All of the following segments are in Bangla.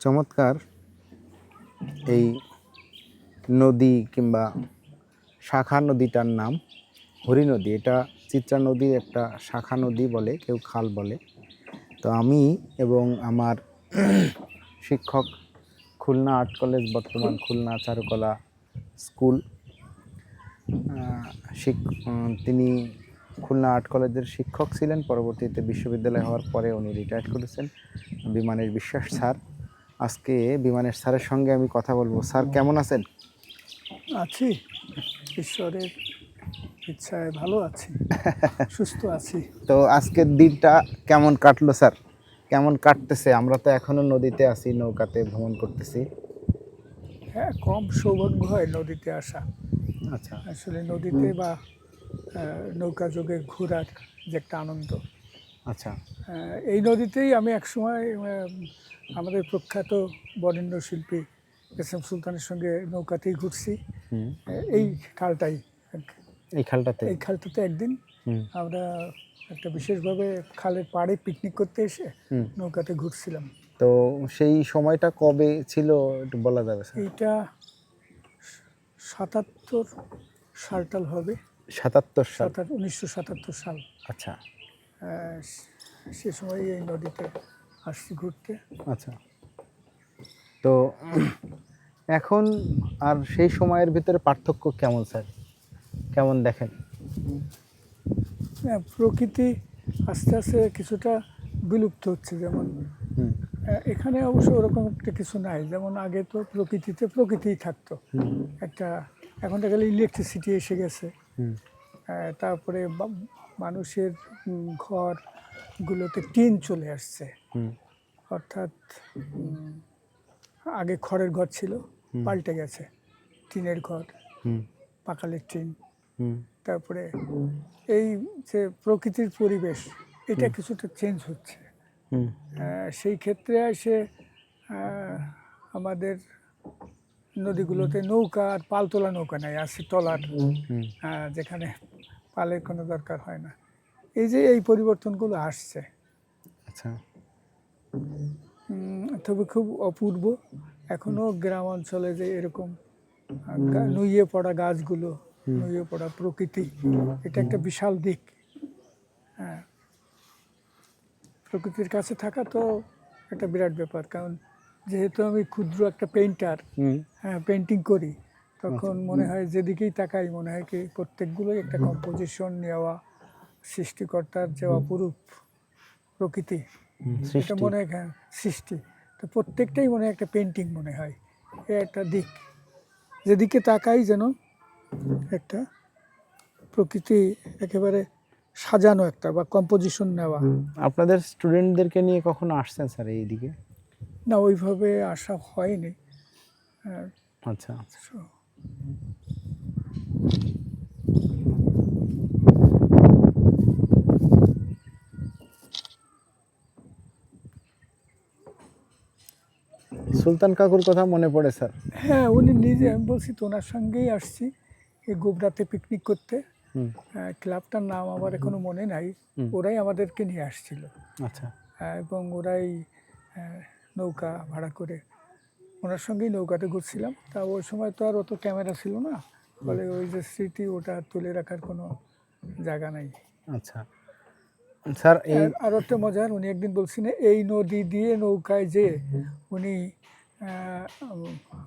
চমৎকার এই নদী কিংবা শাখা নদীটার নাম হরি নদী। এটা চিত্রা নদীর একটা শাখা নদী বলে, কেউ খাল বলে। তো আমি এবং আমার শিক্ষক খুলনা আর্ট কলেজ, বর্তমান খুলনা চারুকলা স্কুল। তিনি খুলনা আর্ট কলেজের শিক্ষক ছিলেন। পরবর্তীতে বিশ্ববিদ্যালয় হওয়ার পরে উনি রিটায়ার করেছেন। বিমানের বিশ্বাস স্যার। আজকে বিমানের স্যারের সঙ্গে আমি কথা বলব। স্যার কেমন আছেন? আছি। ঈশ্বরের ইচ্ছায় ভালো আছি সুস্থ আছি। তো আজকের দিনটা কেমন কাটলো স্যার? কেমন কাটতেছে? আমরা তো এখনও নদীতে আছি নৌকাতে ভ্রমণ করতেছি। হ্যাঁ কম সৌভাগ্য হয় নদীতে আসা। আচ্ছা। আসলে নদীতে বা নৌকা যোগে ঘোরার যে একটা আনন্দ। আচ্ছা। এই নদীতেই আমি একসময় আমাদের প্রখ্যাত বরেণ্য শিল্পী এস এম সুলতানের সঙ্গে নৌকাতেই ঘুরছি। এই খালটাই। এই খালটাতে? এই খালটাতে একদিন আমরা একটা বিশেষভাবে খালের পাড়ে পিকনিক করতে এসে নৌকাতে ঘুরছিলাম। তো সেই সময়টা কবে ছিল একটু বলা যাবে এইটা সাতাত্তর সালটাল হবে। সাতাত্তর সাল। উনিশশো সাতাত্তর সাল। আচ্ছা। সে সময় এই নদীতে আসছি ঘুরতে। আচ্ছা। তো এখন আর সেই সময়ের ভিতরে পার্থক্য কেমন স্যার? কেমন দেখেন? হ্যাঁ, প্রকৃতি আস্তে আস্তে কিছুটা বিলুপ্ত হচ্ছে যেমন। এখানে অবশ্য ওরকম একটা কিছু নাই। যেমন আগে তো প্রকৃতিতে প্রকৃতিই থাকতো। একটা এখন দেখা গেলে ইলেকট্রিসিটি এসে গেছে। তারপরে মানুষের ঘরগুলোতে টিন চলে আসছে। অর্থাৎ আগে খড়ের ঘর ছিল পাল্টে গেছে। টিনের ঘর পাকালের টিন। তারপরে এই যে প্রকৃতির পরিবেশ এটা কিছুটা চেঞ্জ হচ্ছে। সেই ক্ষেত্রে এসে আমাদের নদীগুলোতে নৌকা আর পালতোলা নৌকা নেই আছে আহ, যেখানে পালের কোনো দরকার হয় না। এই যে এই পরিবর্তনগুলো আসছে। আচ্ছা। তবে খুব অপূর্ব। এখনও গ্রাম অঞ্চলে যে এরকম নুইয়ে পড়া গাছগুলো নুইয়ে পড়া প্রকৃতি এটা একটা বিশাল দিক। হ্যাঁ। প্রকৃতির কাছে থাকা তো একটা বিরাট ব্যাপার কারণ যেহেতু আমি ক্ষুদ্র একটা পেইন্টার হ্যাঁ পেন্টিং করি তখন মনে হয় যেদিকেই তাকাই মনে হয় কি প্রত্যেকগুলোই একটা কম্পোজিশন নেওয়া সৃষ্টিকর্তার যে অপরূপ প্রকৃতি। এটা সৃষ্টি। মনে হয় হ্যাঁ, সৃষ্টি। তো প্রত্যেকটাই মনে হয় একটা পেন্টিং মনে হয়। এ একটা দিক। যেদিকে তাকাই যেন একটা প্রকৃতি একেবারে সাজানো একটা বা কম্পোজিশন নেওয়া। আপনাদের স্টুডেন্টদেরকে নিয়ে কখনো আসছেন স্যার এইদিকে না ওইভাবে আসা হয়নি। হ্যাঁ, আচ্ছা। সুলতান কাকুর কথা মনে পড়ে স্যার? হ্যাঁ উনি নিজে আমি বলছি তো ওনার সঙ্গেই আসছি এই গোবরাতে পিকনিক করতে। হুম। ক্লাবটার নাম আমার এখনও মনে নাই। ওরাই আমাদেরকে নিয়ে আসছিল। আচ্ছা। আহ, এবং ওরাই আহ, নৌকা ভাড়া করে ওনার সঙ্গেই নৌকাতে ঘুরছিলাম। তা ওই সময় তো আর অত ক্যামেরা ছিল না। ফলে ওই যে স্মৃতি ওটা তুলে রাখার কোনো জায়গা নাই। আচ্ছা। স্যার এই আর- একটা মজার উনি একদিন বলছেন এই নদী দিয়ে নৌকায় যে উনি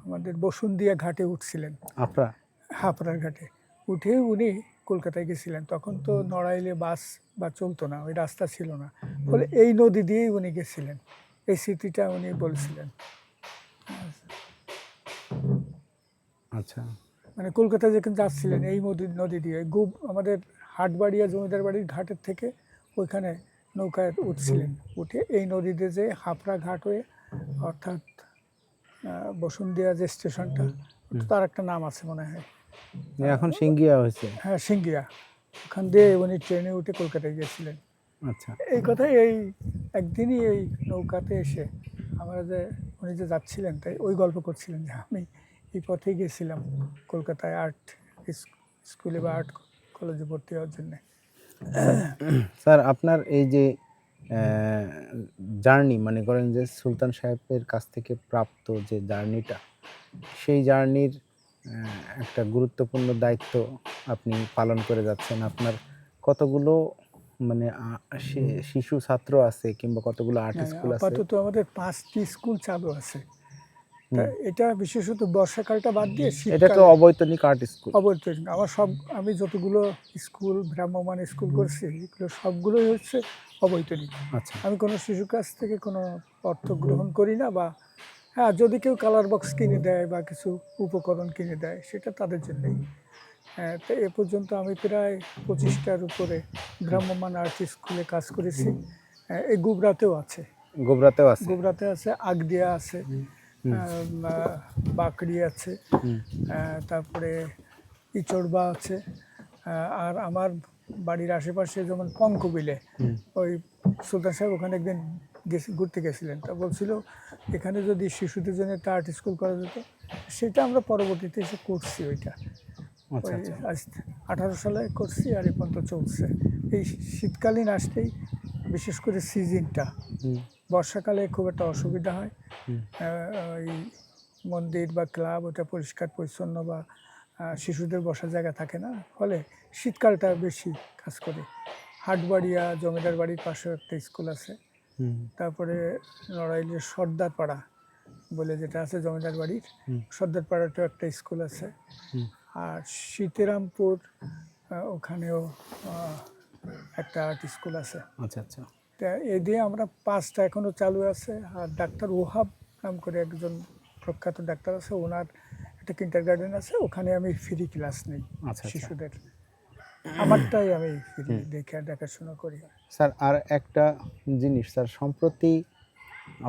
আমাদের বসুন্দিয়া ঘাটে উঠছিলেন আপনারা হাপড়ার ঘাটে উঠে উনি কলকাতায় গেছিলেন। তখন তো নড়াইলে বাস বা চলতো না ওই রাস্তা ছিল না। ফলে এই নদী দিয়েই উনি গেছিলেন। এই স্মৃতিটা উনি বলছিলেন। আচ্ছা। মানে কলকাতায় যেখানে যাচ্ছিলেন এই নদী নদী দিয়ে গুব আমাদের হাটবাড়িয়া জমিদার বাড়ির ঘাটের থেকে ওইখানে নৌকায় উঠছিলেন। উঠে এই নদীতে যে হাপড়া ঘাট হয়ে অর্থাৎ বসুন্ধিয়া যে স্টেশনটা তার একটা নাম আছে মনে হয়। এখন সিঙ্গিয়া হয়েছে। হ্যাঁ সিঙ্গিয়া। ওখান দিয়ে উনি ট্রেনে উঠে কলকাতায় গিয়েছিলেন। আচ্ছা। এই কথাই এই একদিনই এই নৌকাতে এসে আমরা যে উনি যে যাচ্ছিলেন তাই ওই গল্প করছিলেন যে আমি এই পথেই গেছিলাম কলকাতায় আর্ট স্কুলে বা আর্ট কলেজে ভর্তি হওয়ার জন্যে। স্যার আপনার এই যে জার্নি মনে করেন যে সুলতান সাহেবের কাছ থেকে প্রাপ্ত যে জার্নিটা সেই জার্নির একটা গুরুত্বপূর্ণ দায়িত্ব আপনি পালন করে যাচ্ছেন। আপনার কতগুলো মানে শিশু ছাত্র আছে কিংবা কতগুলো আর্ট স্কুল আছে? আপাতত আমাদের পাঁচটি স্কুল চালু আছে। এটা বিশেষত বর্ষাকালটা বাদ দিয়ে এটা তো অবৈতনিক আর্ট স্কুল অবৈতনিক। আমার সব আমি যতগুলো স্কুল ভ্রাম্যমান স্কুল করছি এগুলো সবগুলোই হচ্ছে অবৈতনিক। আচ্ছা। আমি কোনো শিশুর কাছ থেকে কোনো অর্থ গ্রহণ করি না বা হ্যাঁ যদি কেউ কালার বক্স কিনে দেয় বা কিছু উপকরণ কিনে দেয় সেটা তাদের জন্যই। হ্যাঁ, তো এ পর্যন্ত আমি প্রায় পঁচিশটার উপরে ভ্রাম্যমান আর্ট স্কুলে কাজ করেছি। হ্যাঁ, এই গুবরাতেও আছে। গোবরাতেও আছে। গুবরাতে আছে আগদিয়া আছে। বাকড়ি আছে তারপরে ইচড়বা আছে আর আমার বাড়ির আশেপাশে যেমন পঙ্কবিলে ওই সুলতান সাহেব ওখানে একদিন ঘুরতে গেছিলেন। তা বলছিল এখানে যদি শিশুদের জন্য একটা আর্ট স্কুল করা যেত সেটা আমরা পরবর্তীতে এসে করছি ওইটা। আচ্ছা আচ্ছা। আঠারো সালে করছি আর এ পর্যন্ত চলছে। এই শীতকালীন আসতেই বিশেষ করে সিজনটা বর্ষাকালে খুব একটা অসুবিধা হয়। ওই মন্দির বা ক্লাব ওটা পরিষ্কার পরিচ্ছন্ন বা শিশুদের বসার জায়গা থাকে না। ফলে শীতকালটা বেশি কাজ করে। হাটবাড়িয়া জমিদার বাড়ির পাশেও একটা স্কুল আছে। তারপরে নড়াইলের সর্দার পাড়া বলে যেটা আছে জমিদার বাড়ির। সর্দার পাড়াতেও একটা স্কুল আছে। আর সীতারামপুর ওখানেও একটা আর্ট স্কুল আছে। আচ্ছা আচ্ছা। তা এ দিয়ে আমরা পাঁচটা এখনও চালু আছে। আর ডাক্তার ওহাব নাম করে একজন প্রখ্যাত ডাক্তার আছে ওনার একটা কিন্টার গার্ডেন আছে ওখানে আমি ফ্রি ক্লাস নেই আচ্ছা আচ্ছা। শিশুদের। আমারটাই আমি ফ্রি দেখে দেখাশোনা করি। স্যার আর একটা জিনিস স্যার সম্প্রতি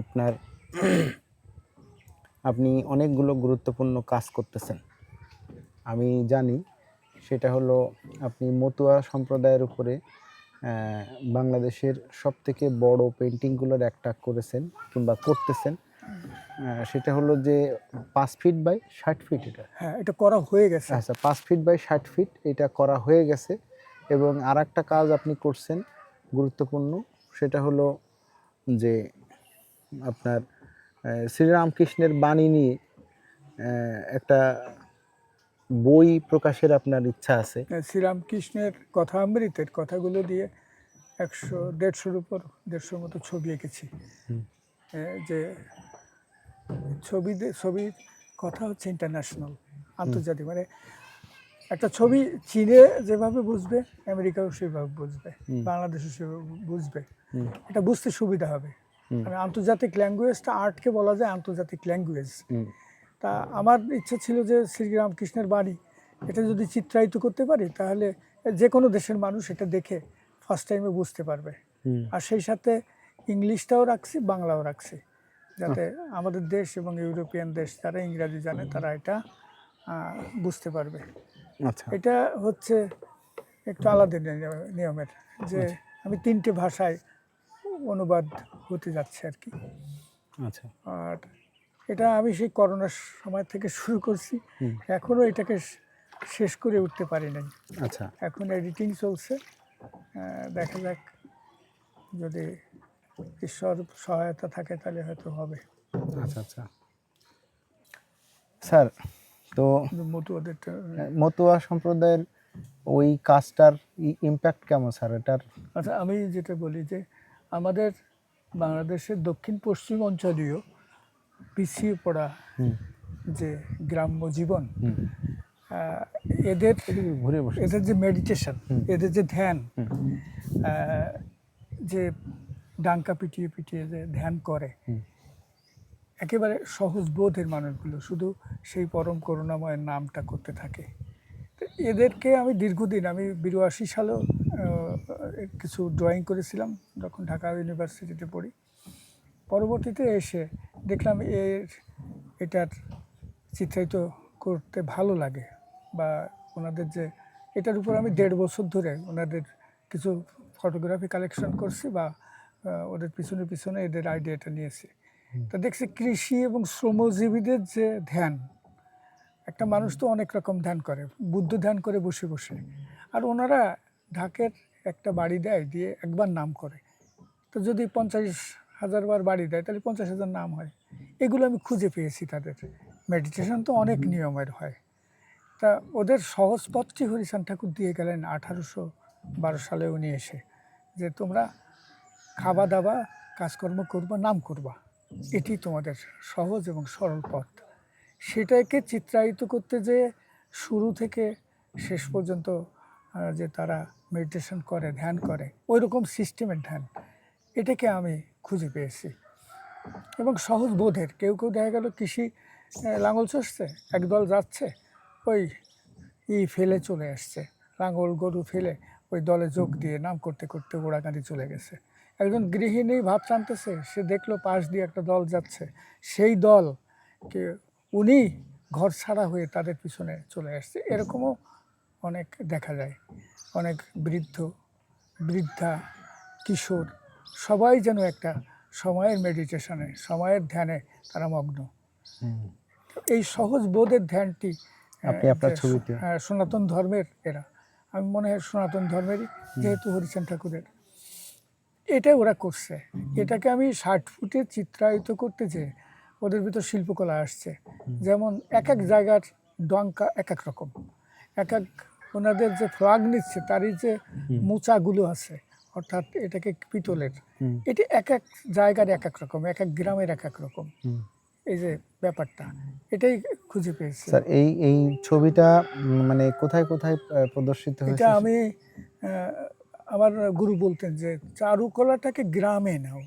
আপনার আপনি অনেকগুলো গুরুত্বপূর্ণ কাজ করতেছেন। আমি জানি সেটা হলো আপনি মতুয়া সম্প্রদায়ের উপরে বাংলাদেশের সব থেকে বড় পেন্টিংগুলোর একটা করেছেন কিংবা করতেছেন। সেটা হলো যে পাঁচ ফিট বাই ষাট ফিট এটা। হ্যাঁ এটা করা হয়ে গেছে। আচ্ছা পাঁচ ফিট বাই ষাট ফিট এটা করা হয়ে গেছে এবং আর একটা কাজ আপনি করছেন গুরুত্বপূর্ণ সেটা হলো যে আপনার শ্রীরামকৃষ্ণের বাণী নিয়ে একটা বই প্রকাশের আপনার ইচ্ছা আছে? শ্রীরামকৃষ্ণের কথা অমৃতের কথাগুলো দিয়ে একশো দেড়শোর উপর দেড়শোর মতো ছবি এঁকেছি। যে ছবি ছবির কথা হচ্ছে ইন্টারন্যাশনাল আন্তর্জাতিক। মানে একটা ছবি চীনে যেভাবে বুঝবে আমেরিকাও সেভাবে বুঝবে। বাংলাদেশও সেভাবে বুঝবে। এটা বুঝতে সুবিধা হবে। আন্তর্জাতিক ল্যাঙ্গুয়েজটা আর্টকে বলা যায় আন্তর্জাতিক ল্যাঙ্গুয়েজ। তা আমার ইচ্ছা ছিল যে শ্রীরামকৃষ্ণের বাণী এটা যদি চিত্রায়িত করতে পারি তাহলে যে কোনো দেশের মানুষ এটা দেখে ফার্স্ট টাইমে বুঝতে পারবে। আর সেই সাথে ইংলিশটাও রাখছি বাংলাও রাখছি যাতে আমাদের দেশ এবং ইউরোপিয়ান দেশ যারা ইংরাজি জানে তারা এটা বুঝতে পারবে। আচ্ছা। এটা হচ্ছে একটু আলাদা নিয়মের যে আমি তিনটে ভাষায় অনুবাদ হতে যাচ্ছে আর কি। আচ্ছা। আর এটা আমি সেই করোনার সময় থেকে শুরু করছি। এখনও এটাকে শেষ করে উঠতে পারি নাই। আচ্ছা। এখন এডিটিং চলছে। দেখা যাক। যদি ঈশ্বর সহায়তা থাকে তাহলে হয়তো হবে। আচ্ছা আচ্ছা। স্যার তো কিন্তু মতো ওদেরটা মতুয়া সম্প্রদায়ের ওই কাজটার ইম্প্যাক্ট কেমন স্যার? এটার আচ্ছা আমি যেটা বলি যে আমাদের বাংলাদেশের দক্ষিণ পশ্চিম অঞ্চলীয় পিছিয়ে পড়া যে গ্রাম্য জীবন এদের ঘুরে বসে। এদের যে মেডিটেশন এদের যে ধ্যান যে ডাঙ্কা পিটিয়ে পিটিয়ে যে ধ্যান করে একেবারে সহজ বোধের মানুষগুলো শুধু সেই পরম করুণাময়ের নামটা করতে থাকে। তো এদেরকে আমি দীর্ঘদিন আমি বিরাশি সালেও কিছু ড্রয়িং করেছিলাম যখন ঢাকা ইউনিভার্সিটিতে পড়ি। পরবর্তীতে এসে দেখলাম এর এটার চিত্রায়িত করতে ভালো লাগে বা ওনাদের যে এটার উপর আমি দেড় বছর ধরে ওনাদের কিছু ফটোগ্রাফি কালেকশন করছি বা ওদের পিছনে পিছনে এদের আইডিয়াটা নিয়েছি। তা দেখছি কৃষি এবং শ্রমজীবীদের যে ধ্যান একটা মানুষ তো অনেক রকম ধ্যান করে বুদ্ধ ধ্যান করে বসে বসে। আর ওনারা ঢাকের একটা বাড়ি দেয় দিয়ে একবার নাম করে। তো যদি পঞ্চাশ হাজার বার বাড়ি দেয় তাহলে পঞ্চাশ হাজার নাম হয়। এগুলো আমি খুঁজে পেয়েছি তাদের। মেডিটেশন তো অনেক নিয়মের হয়। তা ওদের সহজ পথটি হরিচান ঠাকুর দিয়ে গেলেন আঠারোশো বারো সালে উনি এসে যে তোমরা খাওয়া দাওয়া কাজকর্ম করবা নাম করবা। এটি তোমাদের সহজ এবং সরল পথ। সেটাকে চিত্রায়িত করতে যে শুরু থেকে শেষ পর্যন্ত যে তারা মেডিটেশন করে ধ্যান করে ওই রকম সিস্টেমের ধ্যান। এটাকে আমি খুঁজে পেয়েছি। এবং সহজ বোধের, কেউ কেউ দেখা গেল কৃষি লাঙল চষছে, একদল যাচ্ছে, ওই ই ফেলে চলে আসছে, লাঙল গরু ফেলে ওই দলে যোগ দিয়ে নাম করতে করতে ওড়াগাড়ি চলে গেছে। একজন গৃহিণী ভাব টানতেছে, সে দেখল পাশ দিয়ে একটা দল যাচ্ছে, সেই দল কে, উনি ঘর ছাড়া হয়ে তাদের পিছনে চলে আসছে, এরকমও অনেক দেখা যায়। অনেক বৃদ্ধ, বৃদ্ধা, কিশোর সবাই যেন একটা সময়ের মেডিটেশনে সময়ের ধ্যানে তারা মগ্ন। এই সহজ বোধের ধ্যানটি আপনি আপনার ছবিতে। হ্যাঁ, সনাতন ধর্মের এরা। আমি মনে হয় সনাতন ধর্মেরই যেহেতু হরিচাঁদ ঠাকুরের। এটা ওরা করছে। এটাকে আমি ষাট ফুটে চিত্রায়িত করতে যে ওদের ভিতর শিল্পকলা আসছে। যেমন এক এক জায়গার ডঙ্কা এক এক রকম। এক এক ওনাদের যে ফ্লাগ নিচ্ছে তারই যে মোচাগুলো আছে অর্থাৎ এটাকে পিতলের। এটি এক এক জায়গার এক এক রকম এক এক গ্রামের এক এক রকম। এই যে ব্যাপারটা এটাই খুঁজে পেয়েছি। স্যার এই এই ছবিটা মানে কোথায় কোথায় প্রদর্শিত হয়েছে? এটা আমি আমার গুরু বলতেন যে চারুকলাটাকে গ্রামে নাও।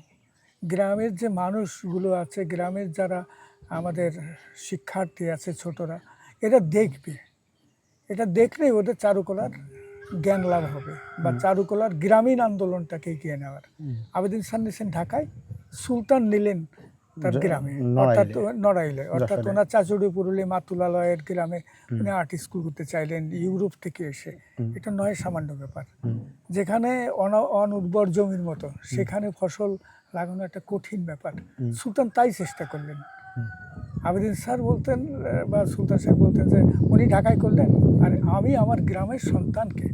গ্রামের যে মানুষগুলো আছে গ্রামের যারা আমাদের শিক্ষার্থী আছে ছোটরা এটা দেখবে। এটা দেখলেই ওদের চারুকলার জ্ঞান লাভ হবে বা চারুকলার গ্রামীণ আন্দোলনটাকে এগিয়ে নেওয়ার। আবেদিন সান নিয়েছেন ঢাকায় সুলতান নিলেন তার গ্রামে। অর্থাৎ নড়াইলে। অর্থাৎ ওনার চাচুড়ি পুরুলি মাতুলালয়ের গ্রামে উনি আর্ট স্কুল করতে চাইলেন ইউরোপ থেকে এসে। এটা নয় সামান্য ব্যাপার। যেখানে অন- অনুর্বর জমির মতো সেখানে ফসল লাগানো একটা কঠিন ব্যাপার। সুলতান তাই চেষ্টা করলেন। আবেদিন স্যার বলতেন বা সুলতান সাহেব বলতেন যে উনি ঢাকায় করলেন। আর আমি আমার গ্রামের সন্তানকে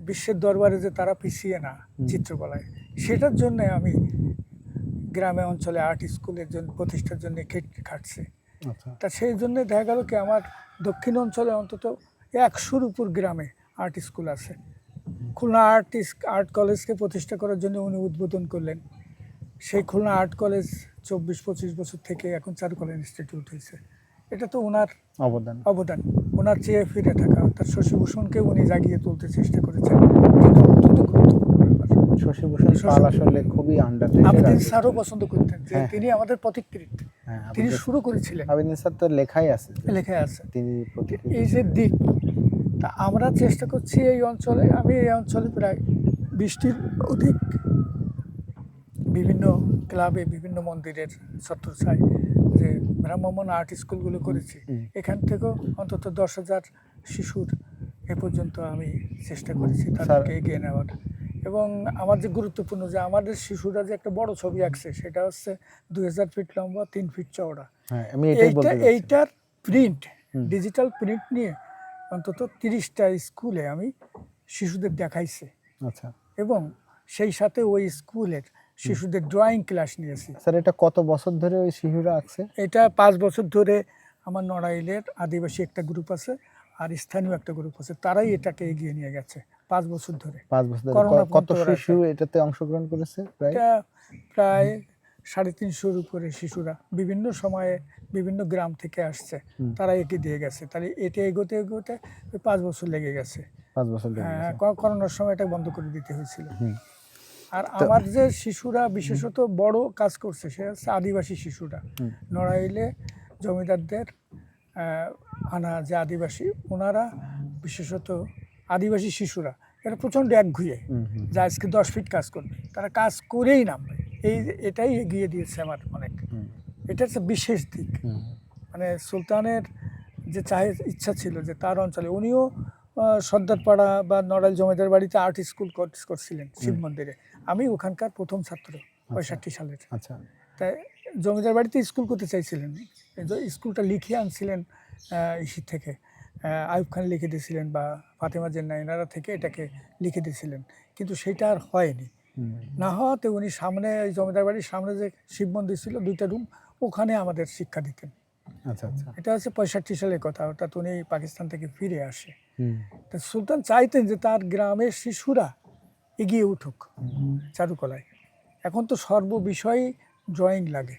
বিশ্বের দরবারে যে তারা পিছিয়ে না চিত্রকলায় সেটার জন্য আমি গ্রামে অঞ্চলে আর্ট স্কুলের জন্য প্রতিষ্ঠার জন্য খেট- খাটছি। আচ্ছা। তা সেই জন্য দেখা গেল কি আমার দক্ষিণ অঞ্চলে অন্তত একশোর উপর গ্রামে আর্ট স্কুল আছে। খুলনা আর্ট আর্ট কলেজকে প্রতিষ্ঠা করার জন্য উনি উদ্বোধন করলেন। সেই খুলনা আর্ট কলেজ চব্বিশ পঁচিশ বছর থেকে এখন চারুকলা ইনস্টিটিউট হয়েছে। এটা তো ওনার অবদান। অবদান। ওনার চেয়ে ফিরে থাকা অর্থাৎ শশীভূষণকে উনি জাগিয়ে তুলতে চেষ্টা করেছেন। অত্যন্ত গুরুত্বপূর্ণ শশীভূষণ শশী- পাল আসলে খুবই আন্ডার আবেদিন স্যারও পছন্দ করতেন যে হ্যাঁ। তিনি আমাদের পথিকৃত হ্যাঁ তিনি শুরু করেছিলেন। আবেদিন স্যার তো লেখাই আছে। লেখায় আছে। তিনি এই যে দিক তা আমরা চেষ্টা করছি এই অঞ্চলে আমি এই অঞ্চলে প্রায় বৃষ্টির অধিক বিভিন্ন ক্লাবে বিভিন্ন মন্দিরের ছত্রছায় যে ভ্রাম্যমান আর্ট স্কুলগুলো করেছি এখান থেকেও অন্তত দশ হাজার শিশুর এ পর্যন্ত আমি চেষ্টা করেছি তাদেরকে এগিয়ে নেওয়ার। এবং আমার যে গুরুত্বপূর্ণ যে আমাদের শিশুরা যে একটা বড় ছবি আঁকছে সেটা হচ্ছে দুই হাজার ফিট লম্বা তিন ফিট চওড়া। হ্যাঁ এইটা এইটার প্রিন্ট ডিজিটাল প্রিন্ট নিয়ে অন্তত তিরিশটা স্কুলে আমি শিশুদের দেখাইছি। আচ্ছা। এবং সেই সাথে ওই স্কুলের শিশুদের ড্রয়িং ক্লাস নিয়েছি। স্যার এটা কত বছর ধরে ওই শিশুরা আঁকছে এটা পাঁচ বছর ধরে আমার নড়াইলের আদিবাসী একটা গ্রুপ আছে আর স্থানীয় একটা গ্রুপ আছে। তারাই এটাকে এগিয়ে নিয়ে গেছে পাঁচ বছর ধরে। পাঁচ বছর ধরে। কত শিশু এটাতে অংশগ্রহণ করেছে প্রায়? এটা প্রায় সাড়ে তিনশোর উপরে শিশুরা। বিভিন্ন সময়ে বিভিন্ন গ্রাম থেকে আসছে। তারা একে দিয়ে গেছে। তাহলে এটা এগোতে এগোতে পাঁচ বছর লেগে গেছে। পাঁচ বছর হ্যাঁ করোনার সময় এটা বন্ধ করে দিতে হয়েছিল। আর আমার যে শিশুরা বিশেষত বড় কাজ করছে সে হচ্ছে আদিবাসী শিশুরা। নড়াইলে জমিদারদের আনা যে আদিবাসী ওনারা বিশেষত আদিবাসী শিশুরা এরা প্রচণ্ড একঘুয়ে হুম, হুম। যা আজকে দশ ফিট কাজ করবে। তারা কাজ করেই নামবে। এই এটাই এগিয়ে দিয়েছে আমার অনেক। এটা হচ্ছে বিশেষ দিক। মানে সুলতানের যে চাহে ইচ্ছা ছিল যে তার অঞ্চলে উনিও সর্দারপাড়া বা নড়াইল জমিদার বাড়িতে আর্ট স্কুল কর- করছিলেন শিব মন্দিরে। আমি ওখানকার প্রথম ছাত্র পঁয়ষট্টি সালের। আচ্ছা। তাই জমিদার বাড়িতে স্কুল করতে চাইছিলেন। স্কুলটা লিখে আনছিলেন ইসির থেকে। আয়ুব খান লিখে দিয়েছিলেন বা ফাতেমা জেন্না এনারা থেকে এটাকে লিখে দিয়েছিলেন। কিন্তু সেটা আর হয়নি। না হওয়াতে উনি সামনে ওই জমিদার বাড়ির সামনে যে শিব মন্দির ছিল দুইটা রুম ওখানে আমাদের শিক্ষা দিতেন। আচ্ছা আচ্ছা। এটা হচ্ছে পঁয়ষট্টি সালের কথা অর্থাৎ উনি পাকিস্তান থেকে ফিরে আসে। তা সুলতান চাইতেন যে তার গ্রামের শিশুরা এগিয়ে উঠুক চারুকলায়। এখন তো সর্ব বিষয়ে ড্রয়িং লাগে।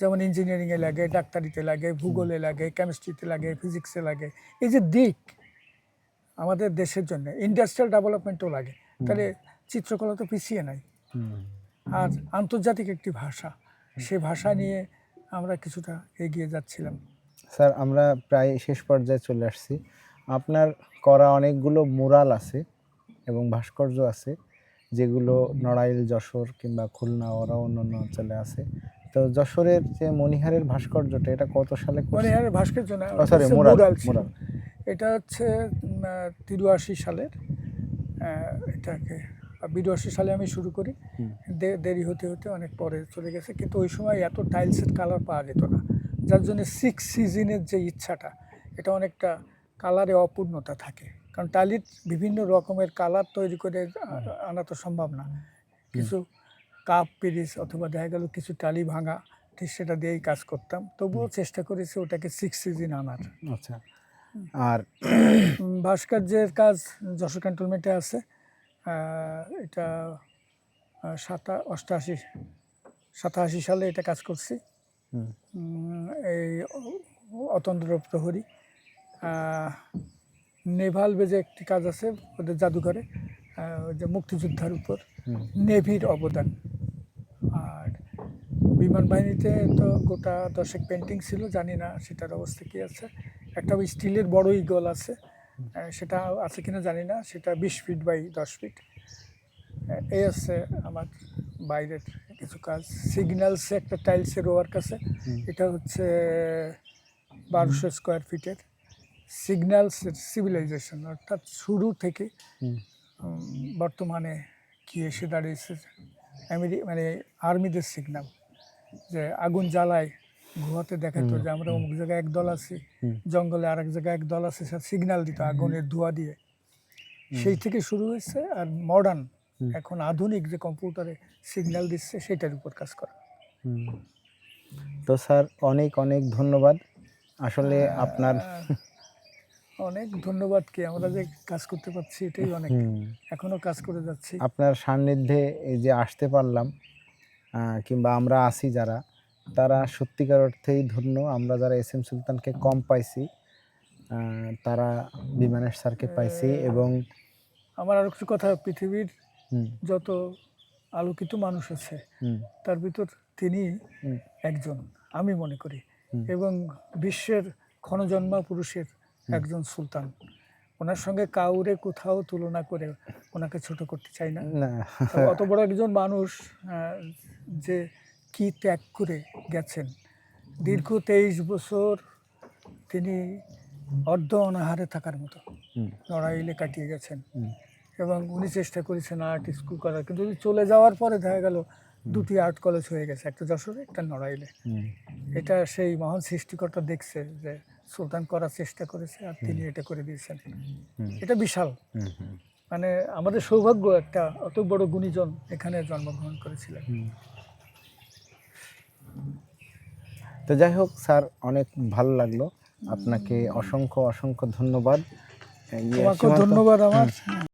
যেমন ইঞ্জিনিয়ারিংয়ে লাগে ডাক্তারিতে লাগে ভূগোলে লাগে কেমিস্ট্রিতে লাগে ফিজিক্সে লাগে। এই যে দিক আমাদের দেশের জন্য ইন্ডাস্ট্রিয়াল ডেভেলপমেন্টও লাগে। তাহলে চিত্রকলা তো পিছিয়ে নাই। আর আন্তর্জাতিক একটি ভাষা সে ভাষা নিয়ে আমরা কিছুটা এগিয়ে যাচ্ছিলাম স্যার আমরা প্রায় শেষ পর্যায়ে চলে আসছি আপনার করা অনেকগুলো মুরাল আছে এবং ভাস্কর্য আছে যেগুলো নড়াইল যশোর কিংবা খুলনা ওরা অন্যান্য অঞ্চলে আছে তো যশোরের যে মনিহারের ভাস্কর্যটা এটা কত সালে? মানে আর ভাস্কর্য না হচ্ছে মুরাল, মুরাল। এটা হচ্ছে তিরুয়াশি সালের এটাকে বিরাশি সালে আমি শুরু করি। দেরি হতে হতে অনেক পরে চলে গেছে। কিন্তু ওই সময় এত টাইলসের কালার পাওয়া যেত না। যার জন্য সিক্স সিজনের যে ইচ্ছাটা এটা অনেকটা কালারে অপূর্ণতা থাকে। কারণ টালির বিভিন্ন রকমের কালার তৈরি করে আনা তো সম্ভব না। কিছু কাপ পিরিস অথবা দেখা গেল কিছু টালি ভাঙা ঠিক সেটা দিয়েই কাজ করতাম। তবুও চেষ্টা করেছি ওটাকে সিক্স সিজন আনার। আচ্ছা। আর ভাস্কর্যের কাজ যশোর ক্যান্টনমেন্টে আছে। এটা সাতা অষ্টাশি সাতাশি সালে এটা কাজ করছি। এই অতন্দ্র প্রহরী। নেভাল বেজে একটি কাজ আছে ওদের জাদুঘরে ওই যে মুক্তিযোদ্ধার উপর। নেভির অবদান। আর বিমান বাহিনীতে তো গোটা দশেক পেন্টিং ছিল জানি না সেটার অবস্থা কী আছে। একটা ওই স্টিলের বড় ইগল আছে। সেটা আছে কিনা জানি না। সেটা বিশ ফিট বাই দশ ফিট এই আছে আমার বাইরের কিছু কাজ। সিগন্যালসে একটা টাইলসের ওয়ার্ক আছে। এটা হচ্ছে বারোশো স্কোয়ার ফিটের সিগন্যালসের সিভিলাইজেশন অর্থাৎ শুরু থেকে বর্তমানে কি এসে দাঁড়িয়েছে। আমেরি মানে আর্মিদের সিগন্যাল যে আগুন জ্বালায় গুহাতে দেখাতো যে আমরা অমুক জায়গায় এক দল আছি। জঙ্গলে আরেক জায়গায় এক দল আছে সিগন্যাল দিত আগুনের ধোঁয়া দিয়ে। সেই থেকে শুরু হয়েছে আর মডার্ন এখন আধুনিক যে কম্পিউটারে সিগন্যাল দিচ্ছে সেটার উপর কাজ করা। তো স্যার অনেক অনেক ধন্যবাদ। আসলে আপনার অনেক ধন্যবাদ কি আমরা যে কাজ করতে পারছি এটাই অনেক। এখনও কাজ করে যাচ্ছি। আপনার সান্নিধ্যে এই যে আসতে পারলাম কিংবা আমরা আছি যারা তারা সত্যিকার অর্থেই ধন্য। আমরা যারা এস এম সুলতানকে কম পাইছি তারা বিমানের স্যারকে পাইছি এবং আমার আর কিছু কথা পৃথিবীর যত আলোকিত মানুষ আছে তার ভিতর তিনি একজন আমি মনে করি। এবং বিশ্বের ক্ষণজন্মা পুরুষের একজন সুলতান। ওনার সঙ্গে কাউরে কোথাও তুলনা করে ওনাকে ছোট করতে চাই না। না। অত বড় একজন মানুষ যে কি ত্যাগ করে গেছেন? দীর্ঘ তেইশ বছর তিনি অর্ধ অনাহারে থাকার মতো লড়াইলে কাটিয়ে গেছেন এবং উনি চেষ্টা করেছেন আর্ট স্কুল করার কিন্তু চলে যাওয়ার পরে দেখা গেল দুটি আর্ট কলেজ হয়ে গেছে একটা যশোরে একটা নড়াইলে এটা সেই মহান সৃষ্টিকর্তা দেখছে যে সুলতান করার চেষ্টা করেছে আর তিনি এটা করে দিয়েছেন। এটা বিশাল। মানে আমাদের সৌভাগ্য একটা অত বড় গুণীজন এখানে জন্মগ্রহণ করেছিলেন। তো যাই হোক স্যার অনেক ভালো লাগল। আপনাকে অসংখ্য অসংখ্য ধন্যবাদ। সীমান্ত- ধন্যবাদ আমার।